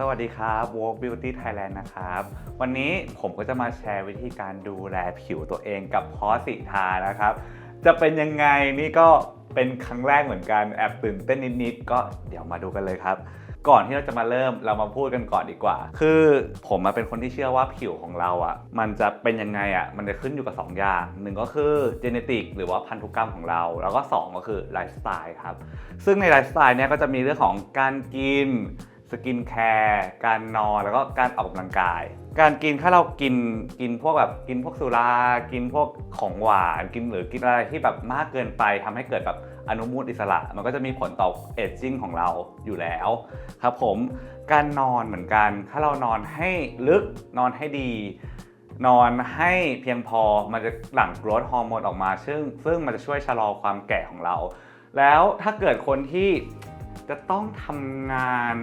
สวัสดีครับ Walk Beauty Thailand นะครับ วันนี้ผมก็จะมาแชร์วิธีการดูแลผิวตัวเองกับพอสิทานะครับ จะเป็นยังไงนี่ก็เป็นครั้งแรกเหมือนกันแอบตื่นเต้นนิดๆก็เดี๋ยวมาดูกันเลยครับก่อนที่เราจะมาเริ่มเรามาพูดกันก่อนดีกว่า คือผมมาเป็นคนที่เชื่อว่าผิวของเราอะ่ะ มันจะเป็นยังไงอะ่ะ มันจะขึ้นอยู่กับ 2 อย่างหนึ่งก็คือเจเนติกหรือว่าพันธุกรรมของเรา แล้วก็ 2 ก็คือไลฟ์สไตล์ครับ ซึ่งในไลฟ์สไตล์เนี่ยก็จะมีเรื่องของการกิน สกินแคร์การนอนแล้วก็การออกกำลังกาย การกินถ้าเรากินกินพวกแบบกินพวกสุรากินพวกของหวานกินหรือกินอะไรที่แบบมากเกินไปทำให้เกิดแบบอนุมูลอิสระ มันก็จะมีผลต่อเอจจิ้งของเราอยู่แล้วครับผมการนอนเหมือนกัน ถ้าเรานอนให้ลึกนอนให้ดี นอนให้เพียงพอมันจะหลั่งกรทฮอร์โมนออกมา ซึ่งซึ่งมันจะช่วยชะลอความแก่ของเรา แล้วถ้าเกิดคนที่ จะต้องทำงาน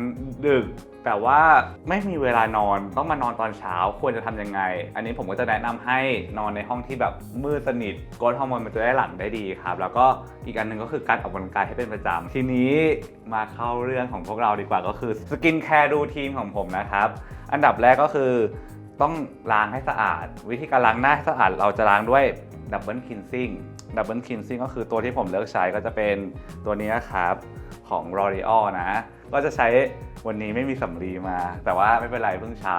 ดึก แต่ว่าไม่มีเวลานอนต้องมานอนตอนเช้าควรจะทำยังไง อันนี้ผมก็จะแนะนำให้นอนในห้องที่แบบมืดสนิทกรทฮอร์โมนมันจะได้หลั่งได้ดีครับ แล้วก็อีกอันหนึ่งก็คือการออกกำลังกายให้เป็นประจำทีนี้มาเข้าเรื่องของพวกเราดีกว่าก็คือสกินแคร์รูทีนของผมนะครับ อันดับแรกก็คือต้องล้างให้สะอาด วิธีการล้างหน้าให้สะอาดเราจะล้างด้วยดับเบิลคินซิ่ง ดับเบิลคินซิ่งก็คือตัวที่ผมเลือกใช้ก็จะเป็นตัวนี้ครับของ L'Oreal นะ ก็จะใช้วันนี้ไม่มีสำลีมา แต่ว่าไม่เป็นไรเพิ่งเช้า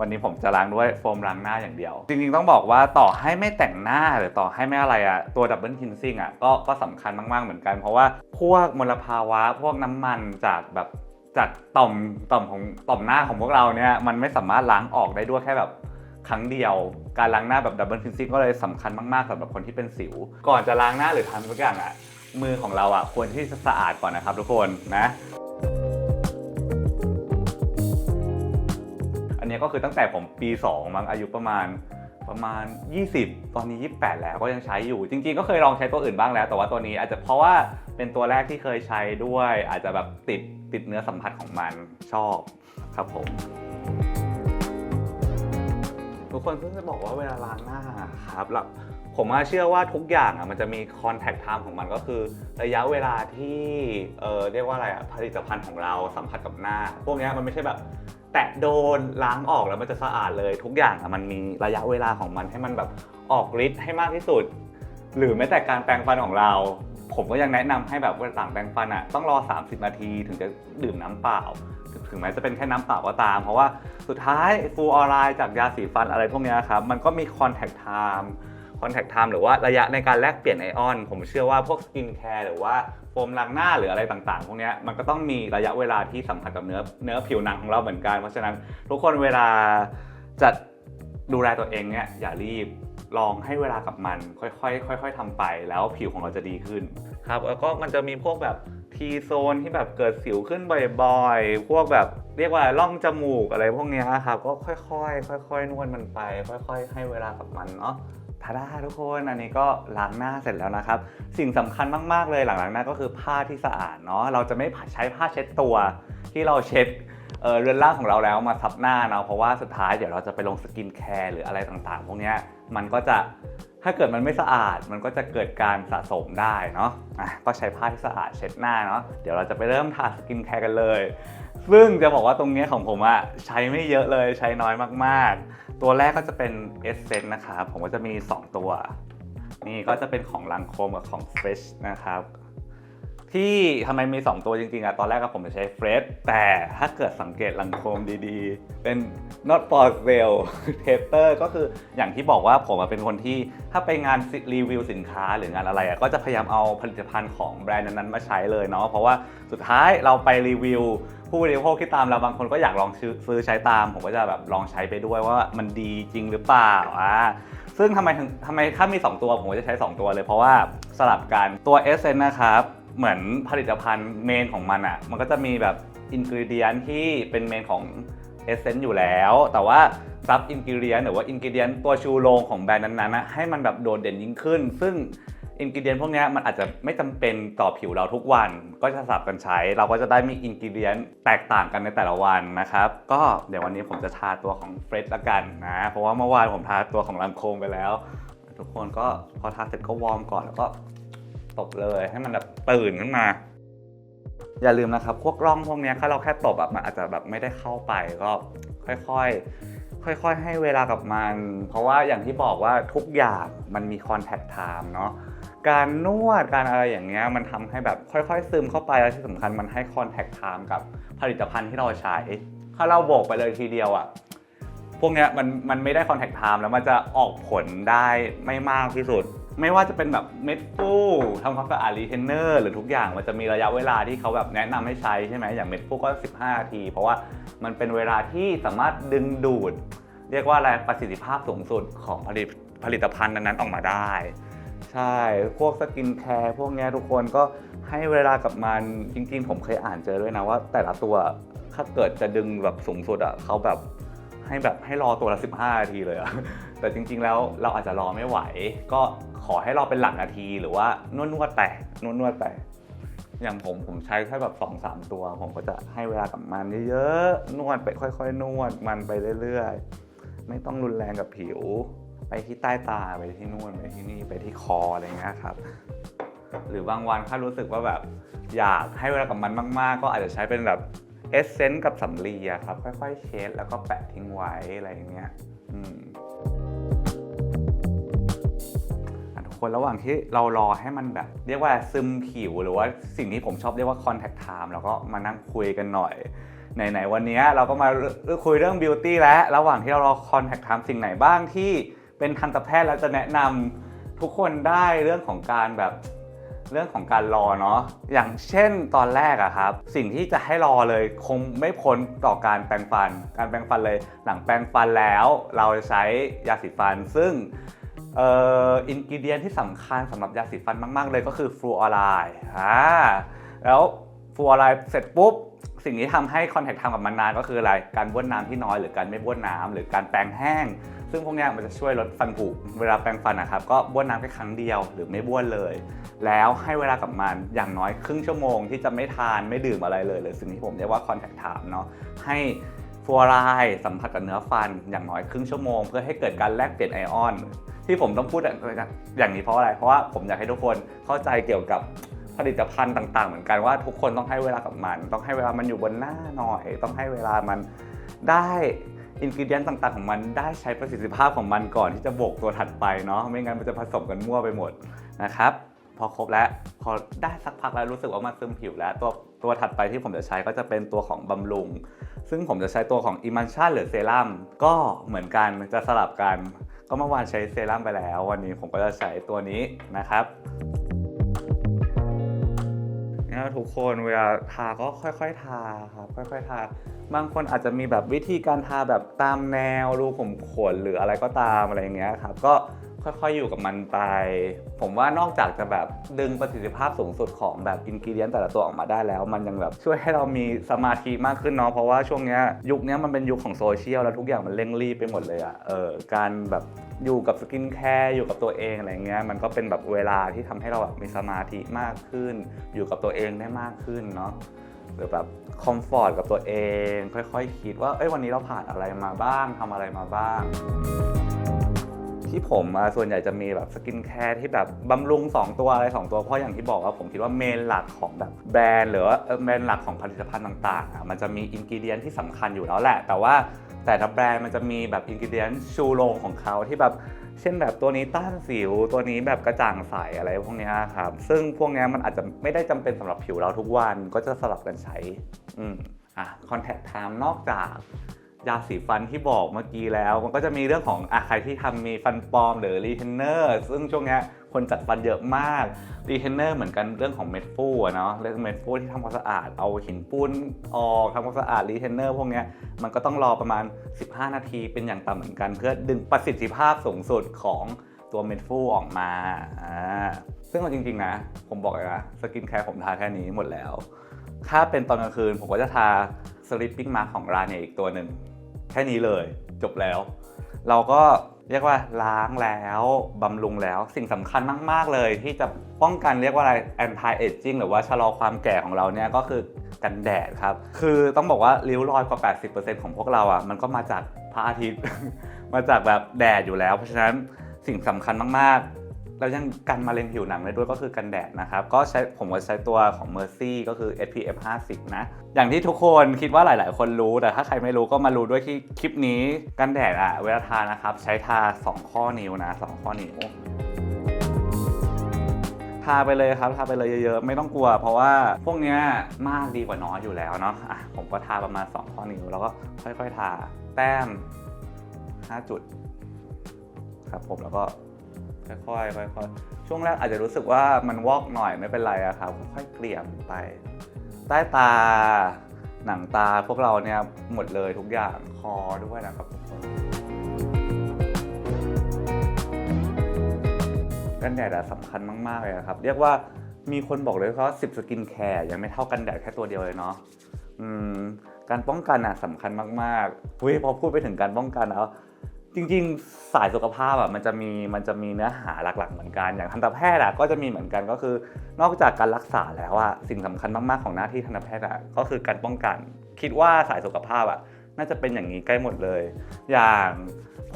วันนี้ผมจะล้างด้วยโฟมล้างหน้าอย่างเดียว จริงๆต้องบอกว่าต่อให้ไม่แต่งหน้าหรือต่อให้ไม่อะไรอะตัวดับเบิลคินซิ่งอะก็ก็สำคัญมากๆเหมือนกัน เพราะว่าพวกมลภาวะพวกน้ำมันจากแบบจากต่อมต่อมของต่อมหน้าของพวกเราเนี่ยมันไม่สามารถล้างออกได้ด้วยแค่แบบ ครั้งเดียว การล้างหน้าแบบดับเบิลคินซิ่งก็เลยสำคัญมากๆสำหรับคนที่เป็นสิว ก่อนจะล้างหน้าหรือทำทุกอย่างอะมือของเราอะควรที่จะสะอาดก่อนนะครับทุกคนนะอันนี้ก็คือตั้งแต่ผมปี 2 มั้งอายุประมาณประมาณ 20 ตอนนี้ 28 แล้วก็ยังใช้อยู่ จริง ๆ ก็เคยลองใช้ตัวอื่นบ้างแล้ว แต่ว่าตัวนี้อาจจะเพราะว่าเป็นตัวแรกที่เคยใช้ด้วย อาจจะแบบติดติดเนื้อสัมผัสของมันชอบครับผม ทุกคนเพิ่งจะบอกว่าเวลาล้างหน้าครับแล้วผมว่าเชื่อว่าทุกอย่างอะมันจะมี contact time ของมันก็คือ ระยะเวลาที่เออเรียกว่าอะไรอะผลิตภัณฑ์ของเราสัมผัสกับหน้า พวกนี้มันไม่ใช่แบบแตะโดนล้างออกแล้วมันจะสะอาดเลย ทุกอย่างอะมันมีระยะเวลาของมันให้มันแบบออกฤทธิ์ให้มากที่สุด หรือแม้แต่การแปรงฟันของเรา ผมก็ยังแนะนำให้แบบเวลาต่างแปรงฟันอะต้องรอ 30 นาทีถึงจะดื่มน้ำเปล่า ถึงแม้จะเป็นแค่น้ำเปล่าก็ตาม เพราะว่าสุดท้ายฟูออไรด์จากยาสีฟันอะไรพวกนี้ครับ มันก็มี contact time contact time หรือว่าระยะในการแลกเปลี่ยนไอออน ผมเชื่อว่าพวกสกินแคร์หรือว่าโฟมล้างหน้าหรืออะไรต่างๆ พวกนี้มันก็ต้องมีระยะเวลาที่สัมผัสกับเนื้อเนื้อผิวหนังของเราเหมือนกัน เพราะฉะนั้นทุกคนเวลาจะดูแลตัวเองเนี่ยอย่ารีบลองให้เวลากับมัน ค่อยๆค่อยๆทำไปแล้วผิวของเราจะดีขึ้นครับแล้วก็มันจะมีพวกแบบ ทีโซนที่แบบเกิดสิวขึ้นบ่อยๆ พวกแบบเรียกว่าร่องจมูกอะไรพวกนี้ครับ ก็ค่อยๆ ค่อยๆ นวดมันไป ค่อย ๆ ให้เวลากับมันเนาะทาดาทุกคนอันนี้ก็ล้างหน้าเสร็จแล้วนะครับ สิ่งสำคัญมากๆเลยหลังล้างหน้าก็คือผ้าที่สะอาดเนาะเราจะไม่ใช้ผ้าเช็ดตัว ที่เราเช็ดเรือนร่างของเราแล้วมาซับหน้าเนาะเพราะว่าสุดท้ายเดี๋ยวเราจะไปลงสกินแคร์หรืออะไรต่างๆ พวกนี้มันก็จะ ถ้าเกิดมันไม่สะอาดมันก็จะเกิดการสะสมได้เนาะอะก็ใช้ผ้าที่สะอาดเช็ดหน้าเนาะเดี๋ยวเราจะไปเริ่มทาสกินแคร์กันเลย ซึ่งจะบอกว่าตรงนี้ของผมอะใช้ไม่เยอะเลยใช้น้อยมากๆ ตัวแรกก็จะเป็นเอสเซนต์นะครับผมก็จะมี 2 ตัว นี่ก็จะเป็นของลังโคมกับของเฟชนะครับ ที่ทำไมมี 2 ตัวจริงๆอะตอนแรกก็ผมจะใช้ Fresh แต่ถ้าเกิดสังเกตลังโคมดีๆ เป็น not for sale taper ก็คืออย่างที่บอกว่าผมเป็นคนที่ถ้าไปงานรีวิวสินค้าหรืองานอะไรอะก็จะพยายามเอาผลิตภัณฑ์ของแบรนด์นั้นๆมาใช้เลยเนาะเพราะว่าสุดท้ายเราไปรีวิวผู้บริโภคที่ตามเราบางคนก็อยากลองซื้อใช้ตาม ผมก็จะแบบลองใช้ไปด้วยว่ามันดีจริงหรือเปล่าอ่าซึ่งทำไมทำไมถ้ามี 2 ตัวผมก็จะใช้ 2 ตัวเลยเพราะว่าสลับกันตัวเอเซนนะครับ เหมือนผลิตภัณฑ์เมนของมันอะ่ะ มันก็จะมีแบบอินกิเดียนที่เป็นเมนของเอเซนต์อยู่แล้ว แต่ว่าซับอินกิเดียนหรือว่าอินกิเดียนตัวชูโรงของแบรนด์นั้นๆนะให้มันแบบโดดเด่นยิ่งขึ้น ซึ่งอินกิเดียนพวกนี้มันอาจจะไม่จำเป็นต่อผิวเราทุกวัน ก็จะสับกันใช้ เราก็จะได้มีอินกิเดียนแตกต่างกันในแต่ละวันนะครับ ก็เดี๋ยววันนี้ผมจะทาตัวของเฟรชละกันนะ เพราะว่าเมื่อวานผมทาตัวของลังโคมไปแล้ว ทุกคนก็พอทาเสร็จก็วอร์มก่อนแล้วก็ ตบเลยให้มันแบบตื่นขึ้นมา อย่าลืมนะครับ พวกร่องพวกนี้ถ้าเราแค่ตบแบบมันอาจจะแบบไม่ได้เข้าไปก็ค่อยๆ ค่อยๆ ให้เวลากับมัน เพราะว่าอย่างที่บอกว่าทุกอย่างมันมี contact time เนาะการนวดการอะไรอย่างเงี้ยมันทำให้แบบค่อยๆ ซึมเข้าไปแล้วที่สำคัญมันให้ contact time กับผลิตภัณฑ์ที่เราใช้ถ้าเราโบกไปเลยทีเดียวอะ่ะพวกเนี้ยมันมันไม่ได้ contact time แล้วมันจะออกผลได้ไม่มากที่สุด ไม่ว่าจะเป็นแบบเม็ดฟูทำความสะอาดรีเทนเนอร์หรือทุกอย่างมันจะมีระยะเวลาที่เขาแบบแนะนำให้ใช้ใช่ไหมอย่างเม็ดฟูก็ 15นาที เพราะว่ามันเป็นเวลาที่สามารถดึงดูด เรียกว่าอะไรประสิทธิภาพสูงสุดของผลิตผลิตภัณฑ์นั้นๆออกมาได้ ใช่ พวกสกินแคร์พวกนี้ทุกคนก็ให้เวลากับมันจริง ๆ ผมเคยอ่านเจอด้วยนะว่า แต่ละตัวถ้าเกิดจะดึงแบบสูงสุดอะเขาแบบ ให้แบบให้รอตัวละ 15 นาทีเลยอะแต่จริง ๆ แล้วเราอาจจะรอไม่ไหว ก็ขอให้รอเป็นหลักนาทีหรือว่านวดนวดๆไปนวดนวดๆไปอย่างผมผมใช้แค่แบบ2อสตัว ผมก็จะให้เวลากับมันเยอะๆนวดไปค่อย ๆ นวดมันไปเรื่อยๆ ไม่ต้องรุนแรงกับผิว ไปที่ใต้ตาไปที่นู่นไปที่นี่ไปที่คออะไรเงี้ยครับ หรือบางวันถ้ารู้สึกว่าแบบอยากให้เวลากับมันมาก ๆ ก็อาจจะใช้เป็นแบบ เอสเซนต์กับสำลีอะครับ ค่อยๆ เช็ดแล้วก็แปะทิ้งไว้อะไรอย่างเงี้ยอืมอะทุกคนระหว่างที่เรารอให้มันแบบ เรียกว่าซึมผิวหรือว่าสิ่งที่ผมชอบเรียกว่า contact time แล้วก็มานั่งคุยกันหน่อยไหนๆวันนี้เราก็มาคุยเรื่องบิวตี้แล้ว ระหว่างที่เรารอ contact time สิ่งไหนบ้างที่เป็นทันตแพทย์แล้วจะแนะนำทุกคนได้เรื่องของการแบบ เรื่องของการรอเนาะอย่างเช่นตอนแรกอะครับ สิ่งที่จะให้รอเลยคงไม่พ้นต่อการแปรงฟัน การแปรงฟันเลยหลังแปรงฟันแล้ว เราจะใช้ยาสีฟัน ซึ่งเอ่ออินกิเดียนที่สำคัญสำหรับยาสีฟันมาก ๆ เลยก็คือฟลูออไรด์อ่าแล้วฟลูออไรด์เสร็จปุ๊บ สิ่งที่ทำให้คอนแทคทำกับมันนานก็คืออะไร การบ้วนน้ำที่น้อยหรือการไม่บ้วนน้ำหรือการแปรงแห้ง ซึ่งพวกนี้มันจะช่วยลดฟันผุเวลาแปรงฟันนะครับก็บ้วนน้ำแค่ครั้งเดียวหรือไม่บ้วนเลย แล้วให้เวลากับมันอย่างน้อยครึ่งชั่วโมงที่จะไม่ทานไม่ดื่มอะไรเลยหรือสิ่งที่ผมเรียกว่าคอนแทคไทม์เนาะให้ฟลูออไรสัมผัสกับเนื้อฟันอย่างน้อยครึ่งชั่วโมง เพื่อให้เกิดการแลกเปลี่ยนไอออน ที่ผมต้องพูดอย่างนี้เพราะอะไร เพราะว่าผมอยากให้ทุกคนเข้าใจเกี่ยวกับ ผลิตภัณฑ์ต่าง ๆ เหมือนกันว่าทุกคนต้องให้เวลากับมัน ต้องให้เวลามันอยู่บนหน้าหน่อย ต้องให้เวลามันได้อินกิเดียนต่างๆ ของมันได้ใช้ประสิทธิภาพของมันก่อนที่จะบกตัวถัดไปเนาะไม่งั้นมันจะผสมกันมั่วไปหมดนะครับพอครบแล้วพอได้สักพักแล้วรู้สึกว่ามันซึมผิวแล้ว ตัวตัวถัดไปที่ผมจะใช้ก็จะเป็นตัวของบำรุง ซึ่งผมจะใช้ตัวของอิมันชันหรือเซรั่มก็เหมือนกันจะสลับกัน ก็เมื่อวานใช้เซรั่มไปแล้ว วันนี้ผมก็จะใช้ตัวนี้นะครับ ทุกคนเวลาทาก็ค่อยๆทาครับค่อยๆทา บางคนอาจจะมีแบบวิธีการทาแบบตามแนวรูขุมขนหรืออะไรก็ตามอะไรอย่างเงี้ยครับก็ ค่อยๆ อยู่กับมันไป ผมว่านอกจากจะแบบดึงประสิทธิภาพสูงสุดของแบบอินกิเดียนแต่ละตัวออกมาได้แล้ว มันยังแบบช่วยให้เรามีสมาธิมากขึ้นเนาะเพราะว่าช่วงเนี้ยยุคนี้มันเป็นยุคของโซเชียลแล้วทุกอย่างมันเร่งรีบไปหมดเลยอะเออการแบบอยู่กับสกินแคร์อยู่กับตัวเองอะไรเงี้ยมันก็เป็นแบบเวลาที่ทำให้เราแบบมีสมาธิมากขึ้น อยู่กับตัวเองได้มากขึ้นเนาะหรือแบบคอมฟอร์ตกับตัวเอง ค่อยๆคิดว่าเอ้ยวันนี้เราผ่านอะไรมาบ้างทำอะไรมาบ้าง ที่ผมอะส่วนใหญ่จะมีแบบสกินแคร์ที่แบบบำรุง 2 ตัวอะไร 2 ตัว เพราะอย่างที่บอกว่าผมคิดว่าเมนหลักของแบบแบรนด์หรือว่าเอ่อเมนหลักของผลิตภัณฑ์ต่างๆอะมันจะมีอินกิเดียนที่สำคัญอยู่แล้วแหละ แต่ว่าแต่ละแบรนด์มันจะมีแบบอินกิเดียนชูโรงของเขาที่แบบเช่นแบบตัวนี้ต้านสิวตัวนี้แบบกระจ่างใสอะไรพวกนี้ครับ ซึ่งพวกนี้มันอาจจะไม่ได้จำเป็นสำหรับผิวเราทุกวันก็จะสลับกันใช้ อืมอะคอนแทคไทม์นอกจาก ยาสีฟันที่บอกเมื่อกี้แล้ว มันก็จะมีเรื่องของอะใครที่ทำมีฟันปลอมหรือรีเทนเนอร์ซึ่งช่วงนี้คนจัดฟันเยอะมากรีเทนเนอร์เหมือนกันเรื่องของเม็ดฟูอะเนาะเรื่องเม็ดฟูที่ทำความสะอาดเอาหินปูนออกทำความสะอาดรีเทนเนอร์พวกนี้มันก็ต้องรอประมาณ 15 นาทีเป็นอย่างต่ำเหมือนกัน เพื่อดึงประสิทธิภาพสูงสุดของตัวเม็ดฟูออกมาอ่าซึ่งเอาจริงๆนะ ผมบอกเลยนะสกินแคร์ผมทาแค่นี้หมดแล้ว ถ้าเป็นตอนกลางคืนผมก็จะทา sleeping mask ของร้านเนี่ยอีกตัวหนึ่ง แค่นี้เลยจบแล้ว เราก็เรียกว่าล้างแล้วบำรุงแล้วสิ่งสำคัญมาก ๆ เลยที่จะป้องกันเรียกว่าอะไร anti aging หรือว่าชะลอความแก่ของเราเนี่ยก็คือกันแดดครับ คือต้องบอกว่าริ้วรอยกว่า 80%ของพวกเราอะมันก็มาจากพระอาทิตย์ มาจากแบบแดดอยู่แล้ว เพราะฉะนั้นสิ่งสำคัญมาก ๆ แล้วยังกันมะเร็งผิวหนังได้ด้วยก็คือกันแดดนะครับ ก็ใช้ผมก็ใช้ตัวของ Mercy ก็คือ SPF 50 นะ อย่างที่ทุกคนคิดว่าหลาย ๆ คนรู้แต่ถ้าใครไม่รู้ก็มารู้ด้วยที่คลิปนี้กันแดดอะเวลาทานะครับ ใช้ทา 2 ข้อนิ้วนะ 2 ข้อนิ้วทาไปเลยครับทาไปเลยเยอะๆ ไม่ต้องกลัว เพราะว่าพวกเนี้ยมากดีกว่าน้อยอยู่แล้วเนาะอะผมก็ทาประมาณ 2 ข้อนิ้ว แล้วก็ค่อยๆ ทา แต้ม 5 จุด ครับผมแล้วก็ ค่อยๆค่อยๆช่วงแรกอาจจะรู้สึกว่ามันวอกหน่อยไม่เป็นไรอะครับค่อยๆเกลี่ยมไป ใต้ตา หนังตาพวกเราเนี่ยหมดเลยทุกอย่างคอด้วยนะครับทุกคนกันแดดอะสำคัญมาก ๆ เลยครับ เรียกว่ามีคนบอกเลยว่า10สกินแคร์ยังไม่เท่ากันแดดแค่ตัวเดียวเลยเนาะการป้องกันอะสำคัญมากๆเฮ้ยพอพูดไปถึงการป้องกันแล้ว จริงๆ สายสุขภาพอะมันจะมีมันจะมีเนื้อหาหลักๆ เหมือนกัน อย่างทันตแพทย์อะก็จะมีเหมือนกันก็คือ นอกจากการรักษาแล้วอะสิ่งสำคัญมากๆของหน้าที่ทันตแพทย์อะก็คือการป้องกัน คิดว่าสายสุขภาพอะน่าจะเป็นอย่างนี้ใกล้หมดเลย อย่าง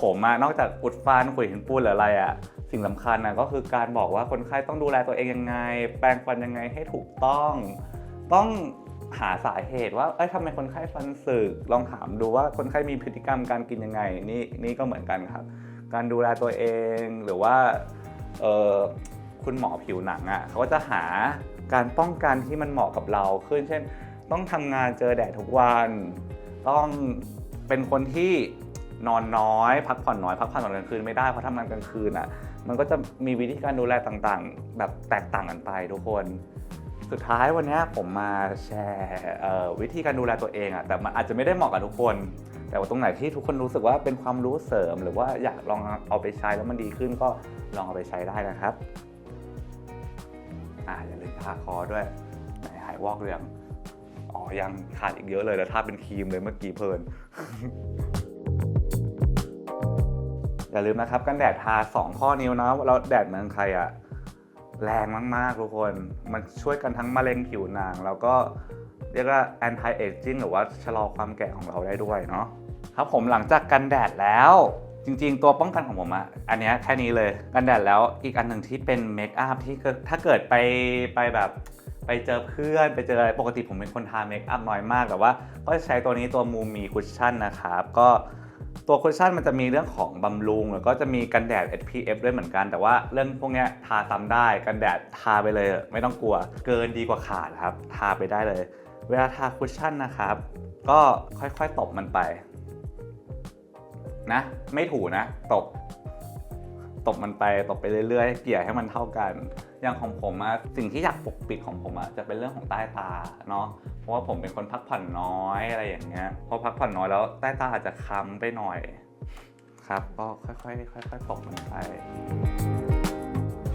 ผมอะนอกจากอุดฟันขุยหินปูนหรืออะไรอะสิ่งสำคัญอะก็คือการบอกว่าคนไข้ต้องดูแลตัวเองยังไง แปรงฟันยังไงให้ถูกต้อง ต้อง หาสาเหตุว่าเอ้ยทำไมคนไข้ฟันสึกลองถามดูว่าคนไข้มีพฤติกรรมการกินยังไงนี่นี่ก็เหมือนกันครับ การดูแลตัวเองหรือว่าเออคุณหมอผิวหนังอะ่ะเขาก็จะหาการป้องกันที่มันเหมาะกับเราขึ้น เช่น ต้องทำงานเจอแดดทุกวัน ต้องเป็นคนที่นอนน้อย พักผ่อนน้อยพักผ่อนตอนกลางคืนไม่ได้เพราะทำงานกลางคืนอะมันก็จะมีวิธีการดูแลต่างๆ แบบแตกต่างกันไปทุกคน สุดท้ายวันนี้ผมมาแชร์วิธีการดูแลตัวเองอะแต่มันอาจจะไม่ได้เหมาะกับทุกคน แต่ว่าตรงไหนที่ทุกคนรู้สึกว่าเป็นความรู้เสริม หรือว่าอยากลองเอาไปใช้แล้วมันดีขึ้นก็ลองเอาไปใช้ได้นะครับอ่าอย่าลืมทาคอด้วยไหนหายวอกเรืองอ๋อยังขาดอีกเยอะเลยแล้วถ้าเป็นครีมเลยเมื่อกี้เพลินอย่าลืมนะครับกันแดดทา 2 ข้อนิ้วนะแล้วแดดเมืองไทยอะ แรงมากๆ ทุกคน มันช่วยกันทั้งมะเร็งผิวหนัง แล้วก็เรียกว่า anti aging หรือว่าชะลอความแก่ของเราได้ด้วยเนาะครับผมหลังจากกันแดดแล้ว จริงๆ ตัวป้องกันของผมอะอันนี้แค่นี้เลยกันแดดแล้วอีกอันหนึ่งที่เป็นเมคอัพที่ถ้าเกิดไปไปแบบไปเจอเพื่อนไปเจออะไรปกติผมเป็นคนทาเมคอัพน้อยมากแต่ว่าก็ใช้ตัวนี้ตัวมูมีคุชชั่นนะครับก็ ตัวคุชชั่นมันจะมีเรื่องของบำรุง แล้วก็จะมีกันแดด SPF ด้วยเหมือนกัน แต่ว่าเรื่องพวกนี้ทาซ้ำได้กันแดดทาไปเลยไม่ต้องกลัว เกินดีกว่าขาดครับ ทาไปได้เลย เวลาทาคุชชั่นนะครับ ก็ค่อยๆตบมันไป นะ ไม่ถูนะ ตบ ตบมันไปตบไปเรื่อยๆ เกลี่ยให้มันเท่ากัน อย่างของผมอะสิ่งที่อยากปกปิดของผมอะจะเป็นเรื่องของใต้ตาเนาะเพราะว่าผมเป็นคนพักผ่อนน้อยอะไรอย่างเงี้ยพอพักผ่อนน้อยแล้วใต้ตาอาจจะค้ำไปหน่อย ครับ ก็ค่อยๆค่อยๆตบมันไป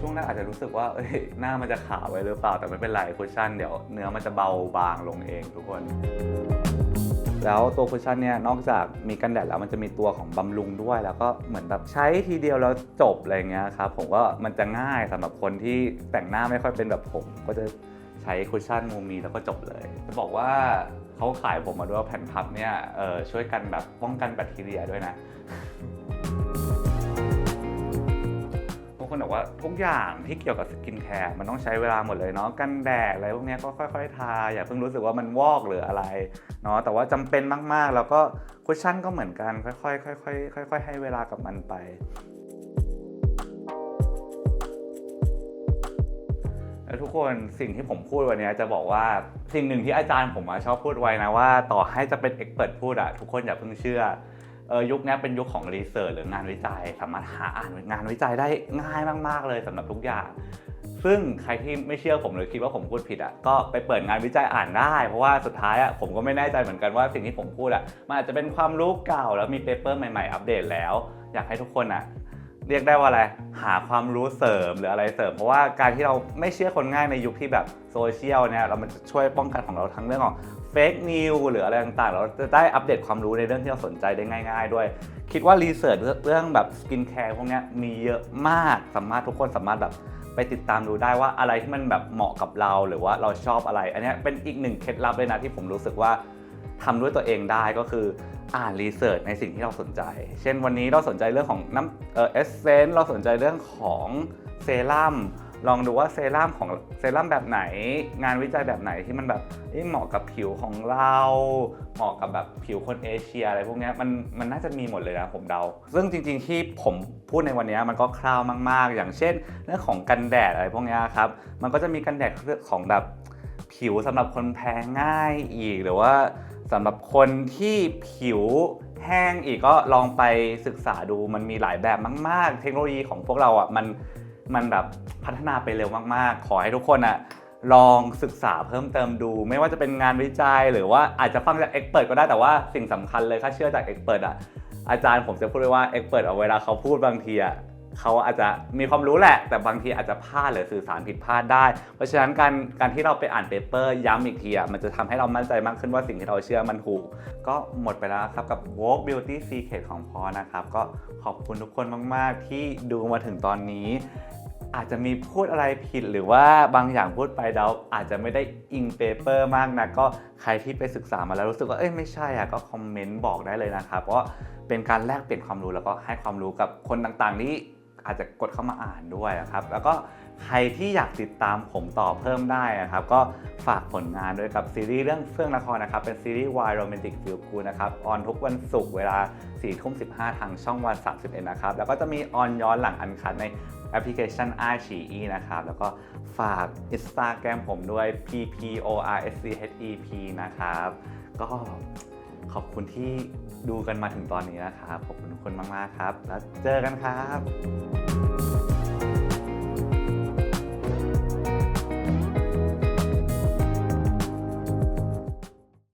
ช่วงแรกอาจจะรู้สึกว่าเอ้ยหน้ามันจะขาวไว้หรือเปล่าแต่ไม่เป็นไรคุชชั่นเดี๋ยวเนื้อมันจะเบาบางลงเองทุกคน แล้วตัวคุชชั่นเนี่ยนอกจากมีกันแดดแล้วมันจะมีตัวของบำรุงด้วย แล้วก็เหมือนแบบใช้ทีเดียวแล้วจบอะไรเงี้ยครับผมว่ามันจะง่ายสำหรับคนที่แต่งหน้าไม่ค่อยเป็นแบบผม ก็จะใช้คุชชั่นมูมีแล้วก็จบเลยจะบอกว่าเขาขายผมมาด้วยว่าแผ่นพับเนี่ยช่วยกันแบบป้องกันแบคทีเรียด้วยนะ คนบอกว่าทุกอย่างที่เกี่ยวกับสกินแคร์มันต้องใช้เวลาหมดเลยเนาะกันแดดอะไรพวกนี้ก็ค่อย ๆ ทา อย่าเพิ่งรู้สึกว่ามันวอกหรืออะไรเนาะแต่ว่าจำเป็นมากๆ แล้วก็คุชชั่นก็เหมือนกันค่อยๆค่อยๆค่อย ๆ ให้เวลากับมันไปแล้วทุกคนสิ่งที่ผมพูดวันนี้จะบอกว่าสิ่งหนึ่งที่อาจารย์ผมชอบพูดไว้นะว่า ต่อให้จะเป็นเอ็กเปิดพูดอะทุกคนอย่าเพิ่งเชื่อ ยุคนี้เป็นยุคของรีเสิร์ชหรืองานวิจัย สามารถหาอ่านงานวิจัยได้ง่ายมาก ๆ เลยสำหรับทุกอย่าง ซึ่งใครที่ไม่เชื่อผมหรือคิดว่าผมพูดผิดอะก็ไปเปิดงานวิจัยอ่านได้ เพราะว่าสุดท้ายอะผมก็ไม่แน่ใจเหมือนกันว่าสิ่งที่ผมพูดอะมันอาจจะเป็นความรู้เก่าแล้วมีเปเปอร์ใหม่ๆอัปเดตแล้ว อยากให้ทุกคนอะเรียกได้ว่าอะไร หาความรู้เสริมหรืออะไรเสริม เพราะว่าการที่เราไม่เชื่อคนง่ายในยุคที่แบบโซเชียลเนี่ยเรามันจะช่วยป้องกันของเราทั้งเรื่องของ เฟกนิวหรืออะไรต่างๆ เราจะได้อัปเดตความรู้ในเรื่องที่เราสนใจได้ง่าย ๆ ด้วย คิดว่ารีเสิร์ชเรื่องแบบสกินแคร์พวกนี้มีเยอะมากสามารถทุกคนสามารถแบบไปติดตามดูได้ว่าอะไรที่มันแบบเหมาะกับเราหรือว่าเราชอบอะไร อันนี้เป็นอีกหนึ่งเคล็ดลับเลยนะที่ผมรู้สึกว่าทำด้วยตัวเองได้ก็คืออ่านรีเสิร์ชในสิ่งที่เราสนใจ เช่นวันนี้เราสนใจเรื่องของน้ำเออเอสเซนเราสนใจเรื่องของเซรั่ม ลองดูว่าเซรั่มของเซรั่มแบบไหน งานวิจัยแบบไหนที่มันแบบเหมาะกับผิวของเราเหมาะกับแบบผิวคนเอเชียอะไรพวกนี้มันมันน่าจะมีหมดเลยนะผมเดา ซึ่งจริง ๆ ที่ผมพูดในวันนี้มันก็คร่าวมาก ๆ อย่างเช่น เรื่องของกันแดดอะไรพวกนี้ครับมันก็จะมีกันแดดของแบบผิวสำหรับคนแพ้ง่ายอีกหรือว่าสำหรับคนที่ผิวแห้งอีกก็ลองไปศึกษาดูมันมีหลายแบบมาก ๆ เทคโนโลยีของพวกเราอะมัน มันแบบพัฒนาไปเร็วมากๆ ขอให้ทุกคนอะลองศึกษาเพิ่มเติมดู ไม่ว่าจะเป็นงานวิจัย หรือว่าอาจจะฟังจากเอ็กเปิดก็ได้แต่ว่าสิ่งสำคัญเลยถ้าเชื่อจากเอ็กเปิดอะอาจารย์ผมจะพูดไว้ว่าเอ็กเปิดเอาเวลาเขาพูดบางทีอะเขาอาจจะมีความรู้แหละ แต่บางทีอาจจะพลาดหรือสื่อสารผิดพลาดได้ เพราะฉะนั้นการการที่เราไปอ่านเปเปอร์ย้ำอีกทีอะมันจะทำให้เรามั่นใจมากขึ้นว่าสิ่งที่เราเชื่อมันถูก ก็หมดไปแล้วครับกับ Vogue Beauty Secret ของพอนะครับ ก็ขอบคุณทุกคนมาก ๆ ที่ดูมาถึงตอนนี้ อาจจะมีพูดอะไรผิดหรือว่าบางอย่างพูดไปแล้วอาจจะไม่ได้อิงเปเปอร์มากนะก็ใครที่ไปศึกษามาแล้วรู้สึกว่าเอ้ยไม่ใช่อะก็คอมเมนต์บอกได้เลยนะครับเพราะเป็นการแลกเปลี่ยนความรู้แล้วก็ให้ความรู้กับคนต่างๆที่อาจจะกดเข้ามาอ่านด้วยนะครับ แล้วก็ใครที่อยากติดตามผมต่อเพิ่มได้นะครับ ก็ฝากผลงานด้วยกับซีรีส์เรื่องเฟื่องนครนะครับ เป็นซีรีส์ Y Romantic Feel Good นะครับ ออนทุกวันศุกร์เวลา4ทุ่ม15 ทางช่องวัน 31 นะครับ แล้วก็จะมีออนย้อนหลังอันคัดใน แอปพลิเคชัน i อ e นะครับ แล้วก็ฝาก Instagram ผมด้วย p p o r s c h e p นะครับ ก็ขอบคุณที่ดูกันมาถึงตอนนี้นะครับ ขอบคุณทุกคนมาก ๆ ครับ แล้วเจอกันครับ